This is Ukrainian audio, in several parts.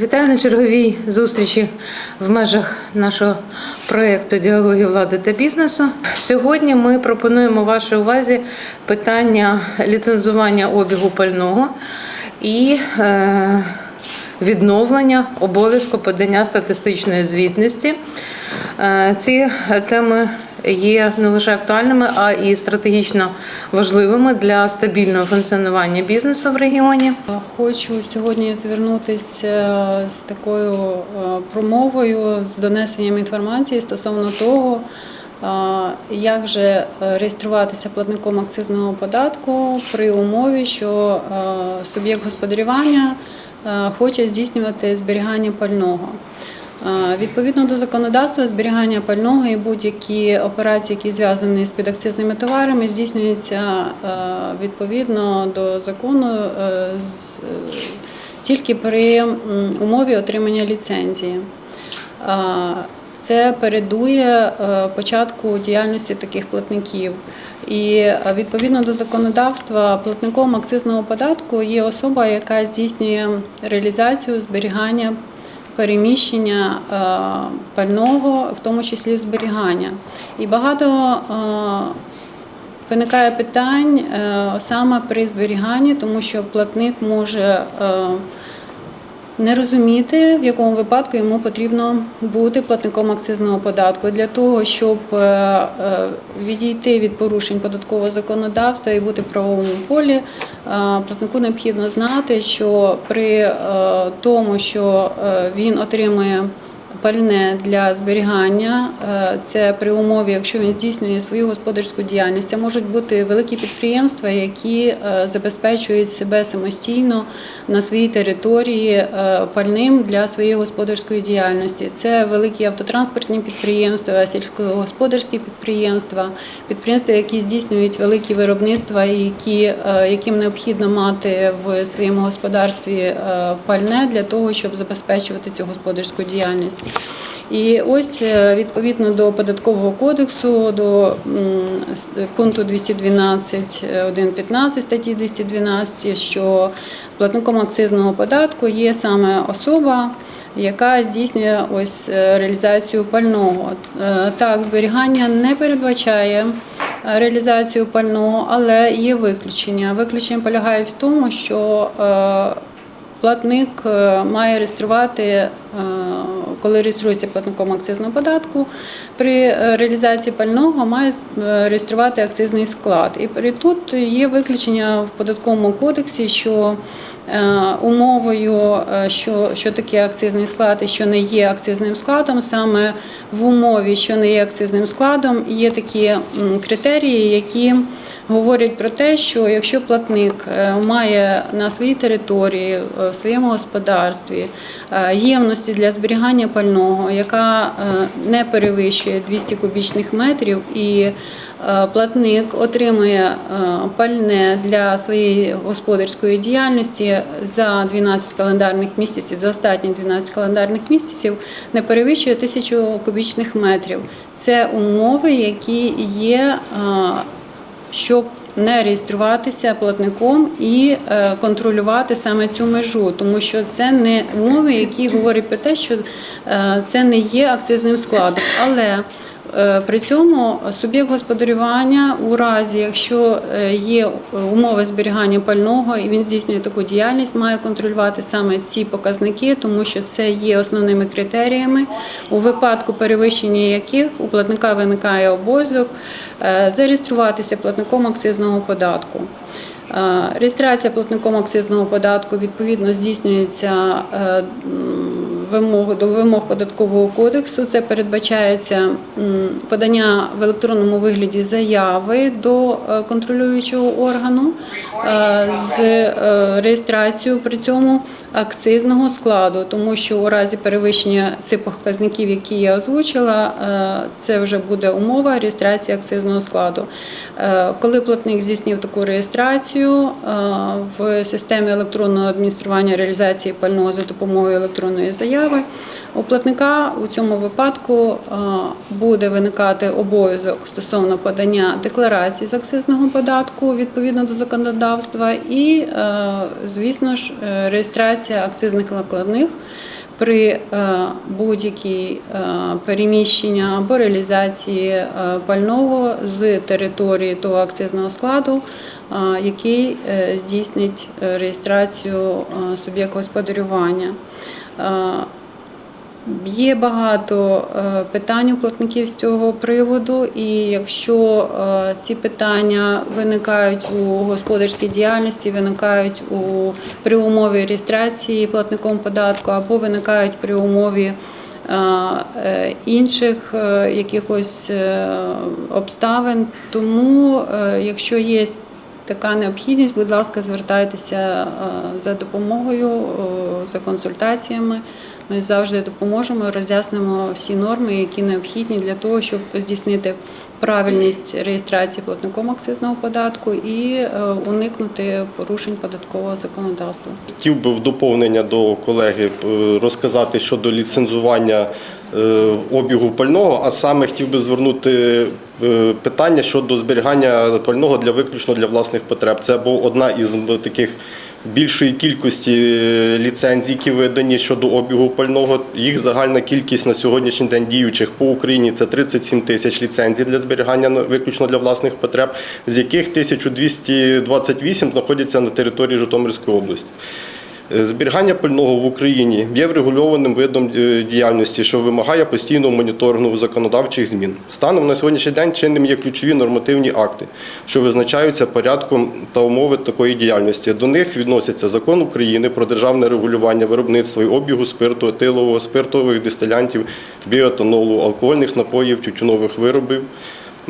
Вітаю на черговій зустрічі в межах нашого проєкту Діалоги влади та бізнесу. Сьогодні ми пропонуємо вашій увазі питання ліцензування обігу пального і е, відновлення обов'язку подання статистичної звітності. Е, Ці теми є не лише актуальними, а і стратегічно важливими для стабільного функціонування бізнесу в регіоні. Хочу сьогодні звернутися з такою е, промовою з донесенням інформації стосовно того, е, як же е, реєструватися платником акцизного податку при умові, що е, суб'єкт господарювання е, хоче здійснювати зберігання пального. Відповідно до законодавства, зберігання пального і будь-які операції, які зв'язані з підакцизними товарами, здійснюються відповідно до закону е, е, тільки при умові отримання ліцензії. Це передує е, початку діяльності таких платників. І відповідно до законодавства, платником акцизного податку є особа, яка здійснює реалізацію зберігання переміщення е, пального, в тому числі зберігання. І багато е, виникає питань е, саме при зберіганні, тому що платник може не розуміти, в якому випадку йому потрібно бути платником акцизного податку. Для того, щоб е, е, відійти від порушень податкового законодавства і бути в правовому полі, е, платнику необхідно знати, що при тому, що він отримує пальне для зберігання. Е, Це при умові, якщо він здійснює свою господарську діяльність. Це можуть бути великі підприємства, які е, забезпечують себе самостійно на своїй території е, пальним для своєї господарської діяльності. Це великі автотранспортні підприємства, сільськогосподарські підприємства, підприємства, які здійснюють великі виробництва, які, яким необхідно мати в своєму господарстві пальне для того, щоб забезпечувати цю господарську діяльність. І ось е, відповідно до податкового кодексу, до пункту 212, е, 1.15 статті 212, що платником акцизного податку є саме особа, яка здійснює ось е, реалізацію пального. Так, зберігання не передбачає реалізацію пального, але є виключення. Виключення полягає в тому, що Платник має реєструвати, коли реєструється платником акцизного податку, при е, реалізації пального має е, реєструвати акцизний склад. І тут є виключення в податковому кодексі, що е, умовою, що, що таке акцизний склад і що не є акцизним складом, саме в умові, що не є акцизним складом, є такі критерії, які говорять про те, що якщо платник е, має на своїй території, е, в своєму господарстві е, ємності для зберігання пального, яка не перевищує 200 кубічних метрів, і платник отримує пальне для своєї господарської діяльності за 12 календарних місяців, за останні 12 календарних місяців не перевищує 1000 кубічних метрів. Це умови, які є щоб не реєструватися платником і е, контролювати саме цю межу, тому що це не умови, які говорять про те, що е, це не є акцизним складом. Але при цьому суб'єкт господарювання у разі, якщо е, є умови зберігання пального і він здійснює таку діяльність, має контролювати саме ці показники, тому що це є основними критеріями, у випадку перевищення яких у платника виникає обов'язок е, зареєструватися платником акцизного податку. Е, Реєстрація платником акцизного податку відповідно здійснюється вимог до вимог податкового кодексу. Це передбачається подання в електронному вигляді заяви до е, контролюючого органу е, з е, реєстрацією при цьому акцизного складу, тому що у разі перевищення цих показників, які я озвучила, це вже буде умова реєстрації акцизного складу. Е, Коли платник здійснив таку реєстрацію е, в системі електронного адміністрування реалізації пального за допомогою електронної заяви. У платника у цьому випадку е, буде виникати обов'язок стосовно подання декларації з акцизного податку відповідно до законодавства, і, звісно ж, реєстрація акцизних накладних при е, будь-якій переміщенні або реалізації е, пального з території того акцизного складу, е, який е, здійснить е, реєстрацію суб'єкт господарювання. Є багато е, питань у платників з цього приводу, і якщо е, ці питання виникають у господарській діяльності, виникають у при умові реєстрації платником податку або виникають при умові е, інших якихось обставин, тому якщо є така необхідність, будь ласка, звертайтеся за допомогою, за консультаціями. Ми завжди допоможемо, роз'яснимо всі норми, які необхідні для того, щоб здійснити правильність реєстрації платником акцизного податку і е, уникнути порушень податкового законодавства. Хотів би в доповнення до колеги е, розказати щодо ліцензування е, обігу пального, а саме хотів би звернути питання щодо зберігання пального для виключно для власних потреб. Це був одна із таких більшої кількості е, ліцензій, які видані щодо обігу пального. Їх загальна кількість на сьогоднішній день діючих по Україні це 37 тисяч ліцензій для зберігання на- виключно для власних потреб, з яких 1228 знаходяться на території Житомирської області. Е, Зберігання пального в Україні є врегульованим видом е, діяльності, що вимагає постійного моніторингу законодавчих змін. Станом на сьогоднішній день чинним є ключові нормативні акти, що визначаються порядком та умови такої діяльності. До них відносяться закон України про державне регулювання виробництва і обігу спирту, етилового, спиртових дистилянтів, біоетанолу, алкогольних напоїв, тютюнових виробів,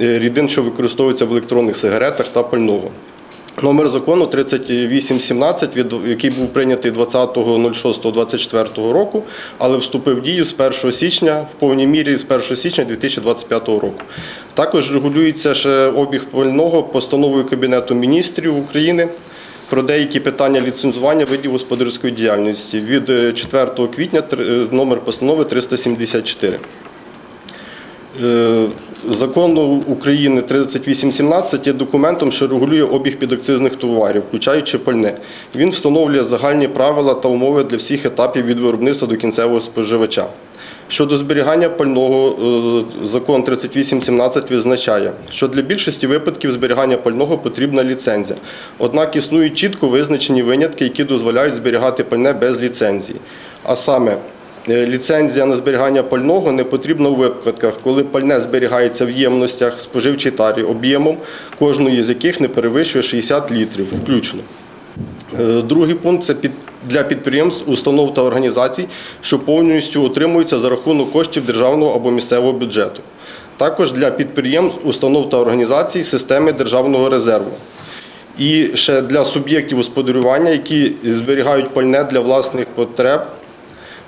е, рідин, що використовуються в електронних сигаретах та пального. Номер закону 3817, від- який був прийнятий 20.06.24 року, але вступив в дію з 1 січня, в повній мірі з 1 січня 2025 року. Також регулюється ще обіг пального постановою Кабінету міністрів України про деякі питання ліцензування видів господарської діяльності від е, 4 квітня е, номер постанови 374. Закон України 3817 є документом, що регулює обіг підакцизних товарів, включаючи пальне. Він встановлює загальні правила та умови для всіх етапів від виробництва до кінцевого споживача. Щодо зберігання пального, е, закон 3817 визначає, що для більшості випадків зберігання пального потрібна ліцензія. Однак існують чітко визначені винятки, які дозволяють зберігати пальне без ліцензії. А саме, Ліцензія на зберігання пального не потрібна у випадках, коли пальне зберігається в ємностях споживчій тарі об'ємом, кожної з яких не перевищує 60 літрів включно. Е, Другий пункт це для підприємств, установ та організацій, що повністю утримуються за рахунок коштів державного або місцевого бюджету. Також для підприємств, установ та організацій системи державного резерву. І ще для суб'єктів господарювання, які зберігають пальне для власних потреб,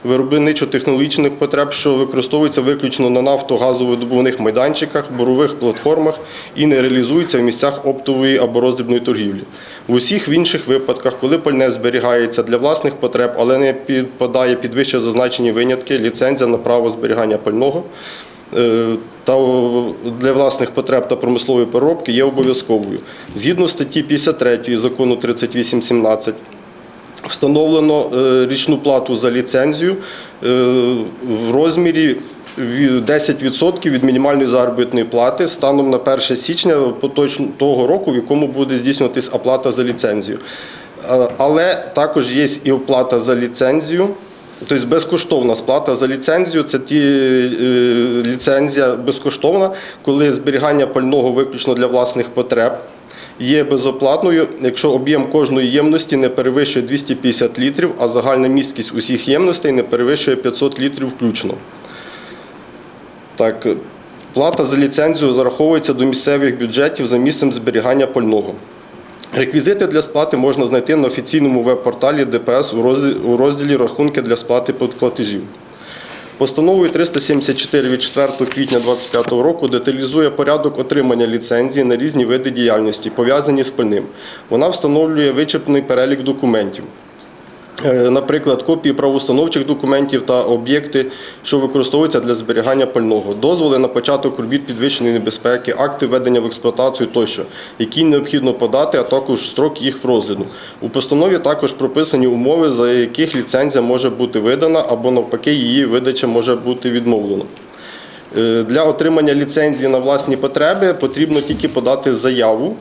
виробничо-технологічних потреб, що використовуються виключно на нафто-газовидобувних майданчиках, бурових платформах і не реалізуються в місцях оптової або роздрібної торгівлі. В усіх інших випадках, коли пальне зберігається для власних потреб, але не підпадає під вище зазначені винятки, ліцензія на право зберігання пального е, та для власних потреб та промислової переробки є обов'язковою. Згідно статті 53 закону 3817 Встановлено е, річну плату за ліцензію е, в розмірі 10% від мінімальної заробітної плати станом на 1 січня того року, в якому буде здійснюватись оплата за ліцензію. Е, Але також є і оплата за ліцензію. Тобто безкоштовна сплата за ліцензію це ті ліцензія безкоштовна, коли зберігання пального виключно для власних потреб є безоплатною, якщо об'єм кожної ємності не перевищує 250 літрів, а загальна місткість усіх ємностей не перевищує 500 літрів включно. Так, плата за ліцензію зараховується до місцевих бюджетів за місцем зберігання пального. Реквізити для сплати можна знайти на офіційному веб-порталі ДПС у розділі, Рахунки для сплати платежів. Постановою 374 від 4 квітня 2025 року деталізує порядок отримання ліцензії на різні види діяльності, пов'язані з пальним. Вона встановлює вичерпний перелік документів. Е, Наприклад, копії правоустановчих документів та об'єкти, що використовуються для зберігання пального, дозволи на початок робіт підвищеної небезпеки, акти введення в експлуатацію тощо, які необхідно подати, а також строк їх розгляду. У постанові також прописані умови, за яких ліцензія може бути видана або навпаки її видача може бути відмовлена. Е, Для отримання ліцензії на власні потреби потрібно тільки подати заяву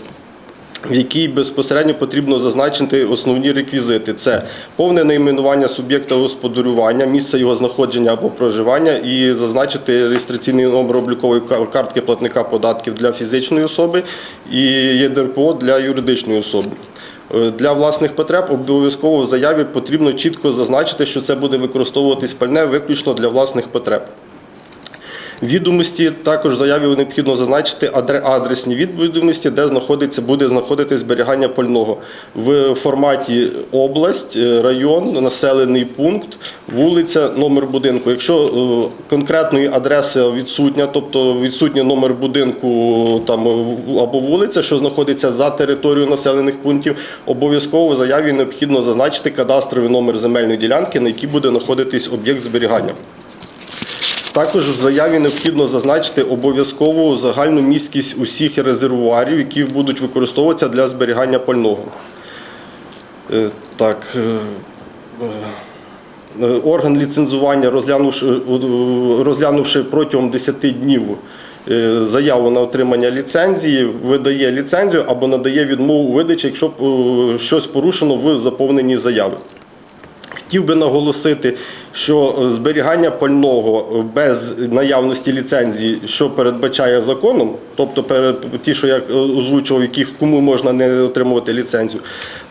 в якій безпосередньо потрібно зазначити основні реквізити: це повне найменування суб'єкта господарювання, місце його знаходження або проживання, і зазначити реєстраційний номер облікової картки платника податків для фізичної особи і ЄДРПО для юридичної особи. Е, Для власних потреб обов'язково в заяві потрібно чітко зазначити, що це буде використовуватись пальне виключно для власних потреб. Відомості також заяві необхідно зазначити адре- адресні відомості, де знаходиться, буде знаходитись зберігання пального в форматі область, е, район, населений пункт, вулиця, номер будинку. Якщо е, конкретної адреси відсутня, тобто відсутній номер будинку там е, або вулиця, що знаходиться за територією населених пунктів, обов'язково в заяві необхідно зазначити кадастровий номер земельної ділянки, на якій буде знаходитись об'єкт зберігання. Також в заяві необхідно зазначити обов'язкову загальну місткість усіх резервуарів, які будуть використовуватися для зберігання пального. Е, Так. е, е, Орган ліцензування, розглянувши, розглянувши протягом 10 днів заяву на отримання ліцензії, видає ліцензію або надає відмову видачі, якщо щось порушено в заповненні заяви. Хотів би наголосити, що е, зберігання пального без наявності ліцензії, що передбачає законом, тобто ті, що я е, озвучував, яких кому можна не отримувати ліцензію,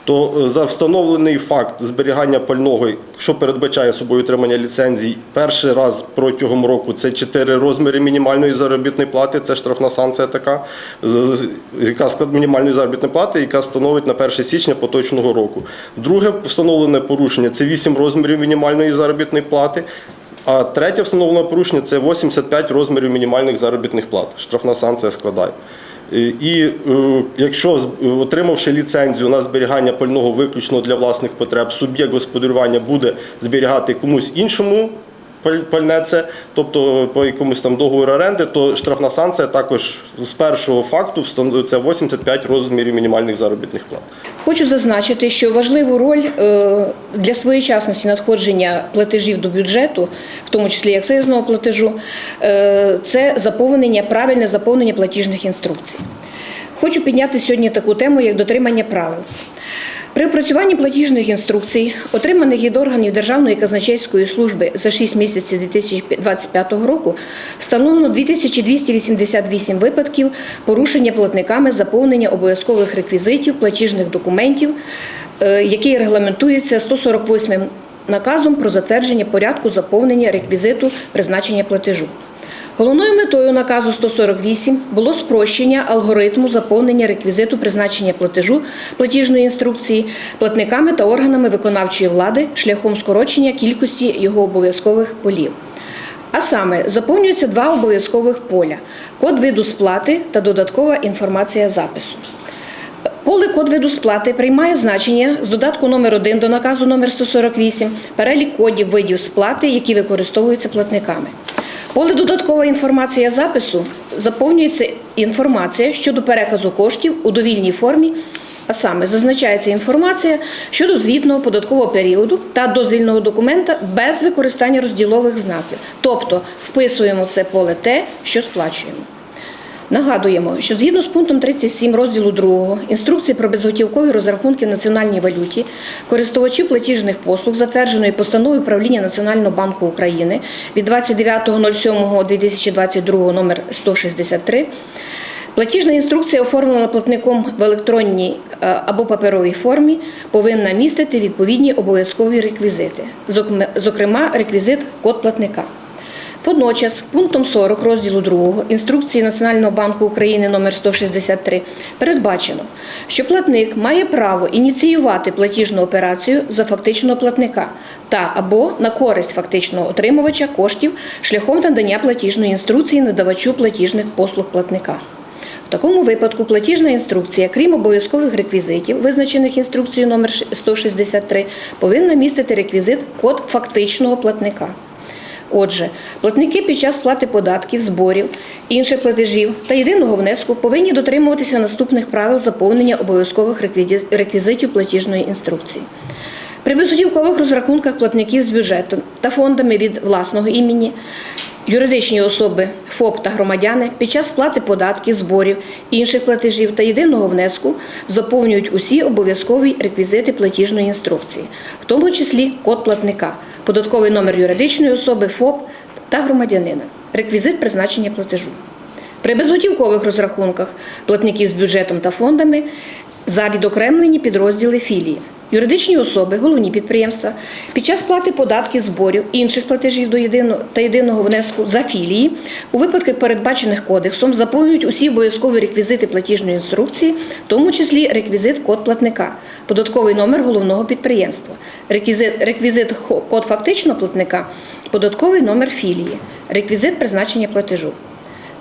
то е, за встановлений факт зберігання пального, що передбачає собою отримання ліцензії, перший раз протягом року це 4 розміри мінімальної заробітної плати, це штрафна санкція така, яка склад мінімальної заробітної плати, яка становить на 1 січня поточного року. Друге встановлене порушення це 8 розмірів мінімальної заробітної плати. А третє встановлене порушення це 85 розмірів мінімальних заробітних плат. Штрафна санкція складає. І і, е, якщо е, отримавши ліцензію на зберігання пального виключно для власних потреб, суб'єкт господарювання буде зберігати комусь іншому паль- пальне це, тобто по якомусь там договору оренди, то штрафна санкція також з першого факту встан- 85 розмірів мінімальних заробітних плат. Хочу зазначити, що важливу роль е, для своєчасності надходження платежів до бюджету, в тому числі акцизного платежу, е, це заповнення, правильне заповнення платіжних інструкцій. Хочу підняти сьогодні таку тему, як дотримання правил. При опрацюванні платіжних інструкцій, отриманих від органів Державної казначейської служби за 6 місяців 2025 року, встановлено 2288 випадків порушення платниками заповнення обов'язкових реквізитів платіжних документів, е, які регламентуються 148 наказом про затвердження порядку заповнення реквізиту призначення платежу. Головною метою наказу 148 було спрощення алгоритму заповнення реквізиту призначення платежу платіжної інструкції платниками та органами виконавчої влади шляхом скорочення кількості його обов'язкових полів. А саме заповнюються два обов'язкових поля: код виду сплати та додаткова інформація запису. Поле код виду сплати приймає значення з додатку номер 1 до наказу номер 148 перелік кодів видів сплати, які використовуються платниками. Поле додаткова інформація запису заповнюється інформація щодо переказу коштів у довільній формі, а саме зазначається інформація щодо звітного податкового періоду та дозвільного документа без використання розділових знаків. Тобто вписуємо це поле те, що сплачуємо. Нагадуємо, що згідно з пунктом 37 розділу 2 інструкції про безготівкові розрахунки в національній валюті, користувачі платіжних послуг, затвердженої постановою правління Національного банку України від 29.07.2022 номер 163, Платіжна інструкція, оформлена платником в електронній е, або паперовій формі, повинна містити відповідні обов'язкові реквізити, зокрема, реквізит код платника. Водночас, пунктом 40 розділу 2 інструкції Національного банку України номер 163 передбачено, що платник має право ініціювати платіжну операцію за фактичного платника та або на користь фактичного отримувача коштів шляхом надання платіжної інструкції надавачу платіжних послуг платника. В такому випадку платіжна інструкція, крім обов'язкових реквізитів, визначених інструкцією номер 163, повинна містити реквізит код фактичного платника. Отже, платники під час сплати податків, зборів, інших платежів та єдиного внеску повинні дотримуватися наступних правил заповнення обов'язкових реквізитів платіжної інструкції. При безготівкових розрахунках платників з бюджетом та фондами від власного імені, юридичні особи, ФОП та громадяни під час сплати податків, зборів, інших платежів та єдиного внеску заповнюють усі обов'язкові реквізити платіжної інструкції, в тому числі код платника, податковий номер юридичної особи, ФОП та громадянина, реквізит призначення платежу. При безготівкових розрахунках платників з бюджетом та фондами за відокремлені підрозділи філії. Юридичні особи, головні підприємства під час сплати податків, зборів, інших платежів до єдиного та єдиного внеску за філії у випадках, передбачених кодексом, заповнюють усі обов'язкові реквізити платіжної інструкції, в тому числі реквізит код платника, податковий номер головного підприємства, реквізит, реквізит код фактичного платника, податковий номер філії, реквізит призначення платежу.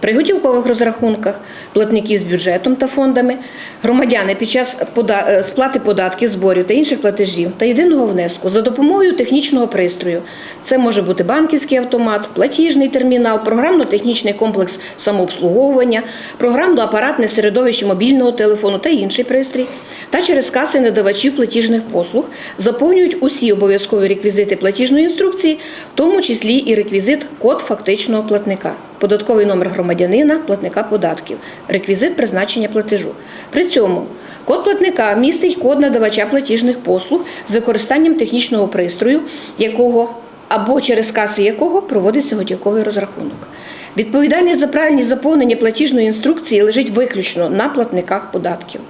При готівкових розрахунках платників з бюджетом та фондами, громадяни під час е, сплати податків, зборів та інших платежів та єдиного внеску за допомогою технічного пристрою. Це може бути банківський автомат, платіжний термінал, програмно-технічний комплекс самообслуговування, програмно-апаратне середовище мобільного телефону та інший пристрій, та через каси надавачів платіжних послуг заповнюють усі обов'язкові реквізити платіжної інструкції, в тому числі і реквізит код фактичного платника, податковий номер громадянина, платника податків, реквізит призначення платежу. При цьому код платника містить код надавача платіжних послуг з використанням технічного пристрою, якого або через каси якого проводиться готівковий розрахунок. Відповідальність за правильність заповнення платіжної інструкції лежить виключно на платниках податків.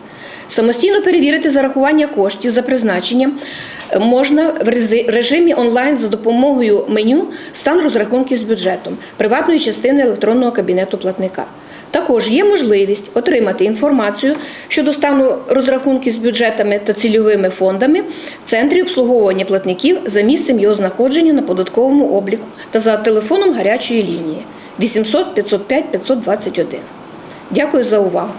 Самостійно перевірити зарахування коштів за призначенням можна в режимі онлайн за допомогою меню Стан розрахунків з бюджетом приватної частини електронного кабінету платника. Також є можливість отримати інформацію щодо стану розрахунків з бюджетами та цільовими фондами в центрі обслуговування платників за місцем його знаходження на податковому обліку та за телефоном гарячої лінії 800 505 521. Дякую за увагу.